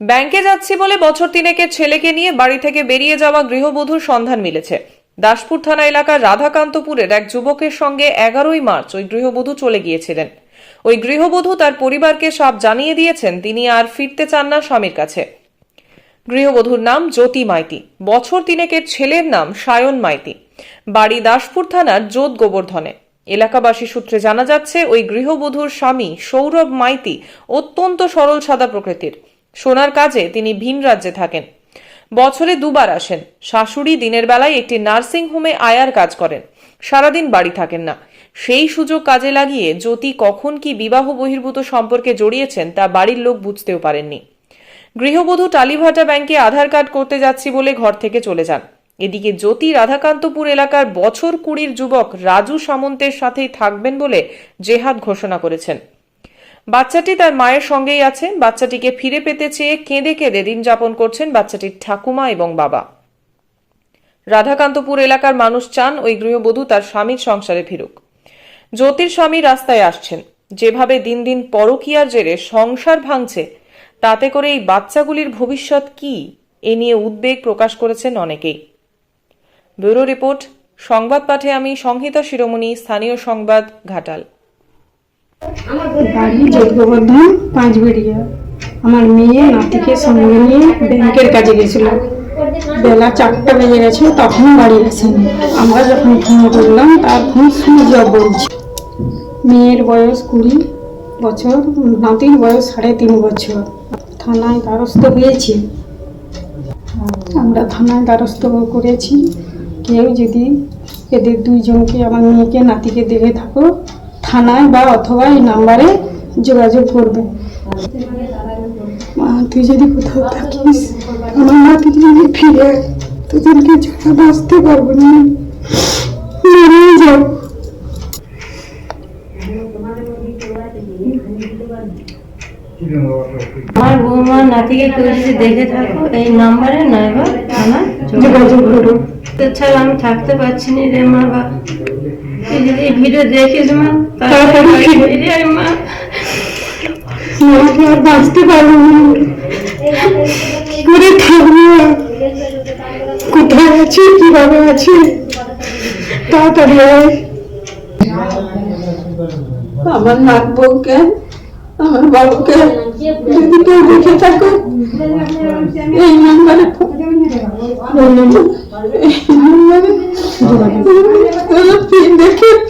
ব্যাংকে যাচ্ছি বলে বছর তিনেকের ছেলেকে নিয়ে বাড়ি থেকে বেরিয়ে যাওয়া গৃহবধূর সন্ধান মিলেছে। দাসপুর থানা এলাকার রাধাকান্তপুরের এক যুবকের সঙ্গে এগারোই মার্চ ওই গৃহবধূ চলে গিয়েছিলেন। ওই গৃহবধূ তার পরিবারকে সব জানিয়ে দিয়েছেন, তিনি আর ফিরতে চান না স্বামীর কাছে। গৃহবধূর নাম জ্যোতি মাইতি, বছর তিনেকের ছেলের নাম সায়ন মাইতি। বাড়ি দাসপুর থানার জোত গোবর্ধনে। এলাকাবাসী সূত্রে জানা যাচ্ছে, ওই গৃহবধূর স্বামী সৌরভ মাইতি অত্যন্ত সরল সাদা প্রকৃতির। সোনার কাজে তিনি ভিন রাজ্যে থাকেন। বছরে দুবার আসেন। শাশুড়ি দিনের বেলায় একটি নার্সিং হোমে আয়ার কাজ করেন। সারাদিন বাড়ি থাকেন না। সেই সুযোগ কাজে লাগিয়ে জ্যোতি কখন কি বিবাহ বহির্ভূত সম্পর্কে জড়িয়েছেন তা বাড়ির লোক বুঝতেও পারেননি। গৃহবধূ টালিভাটা ব্যাংকে আধার কার্ড করতে যাচ্ছি বলে ঘর থেকে চলে যান। এদিকে জ্যোতি রাধাকান্তপুর এলাকার বছর কুড়ির যুবক রাজু সামন্তের সাথেই থাকবেন বলে জেহাদ ঘোষণা করেছেন। বাচ্চাটি তার মায়ের সঙ্গেই আছে। বাচ্চাটিকে ফিরে পেতে চেয়ে কেঁদে কেঁদে দিন যাপন করছেন বাচ্চাটির ঠাকুমা এবং বাবা। রাধাকান্তপুর এলাকার মানুষ চান ওই গৃহবধূ তার স্বামীর সংসারে ফিরুক। জ্যোতির স্বামী রাস্তায় আসছেন। যেভাবে দিন দিন পরকীয়ার জেরে সংসার ভাঙছে, তাতে করে এই বাচ্চাগুলির ভবিষ্যৎ কি, এ নিয়ে উদ্বেগ প্রকাশ করেছেন অনেকেই। ব্যুরো রিপোর্ট, সংবাদ পাঠে আমি সংহিতা শিরোমণি, স্থানীয় সংবাদ, ঘাটাল। বাড়ি যোগ্যবর্ধন পাঁচবেড়িয়া। আমার মেয়ে নাতিকে সঙ্গে নিয়ে ব্যাংকের কাজে গেছিল। বেলা চারটা বেজে গেছে, তখন বাড়ি আসেনি। আমরা যখন ফোন করলাম সুইচ অফ বলছে মেয়ের বয়স কুড়ি বছর, নাতির বয়স সাড়ে তিন বছর। থানায় দ্বারস্থ হয়েছি। আমরা থানায় দ্বারস্থ করেছি। কেউ যদি এদের দুইজনকে, আমার মেয়েকে, নাতিকে দেখে থাকো থানায় বা অথবা এই নাম্বারে যোগাযোগ করবে। মা, তুই যদি কোথাও থাকিস, আমার নাতি যদি ফিরে তোদেরকে ছাড়া বাঁচতে পারব না। যাও। আমার বৌমার নাতিকে কেউ যদি দেখে থাকো, এই নাম্বারে নয়বা থানা যোগাযোগ করো। ছাড়া আমি থাকতে পারছি না রে মা বা ভিডিও দেখিস মা তাড়াতাড়ি। ফিরে আয় মা আর বাঁচতে পারব না কি করে থাকব? কোথায় আছে কীভাবে আছে তাড়াতাড়ি আয় আমার নাক বউকে আমার বাবুকে যদি কেউ দেখে থাকো এই নাম্বারে ফোন- নাম্বার-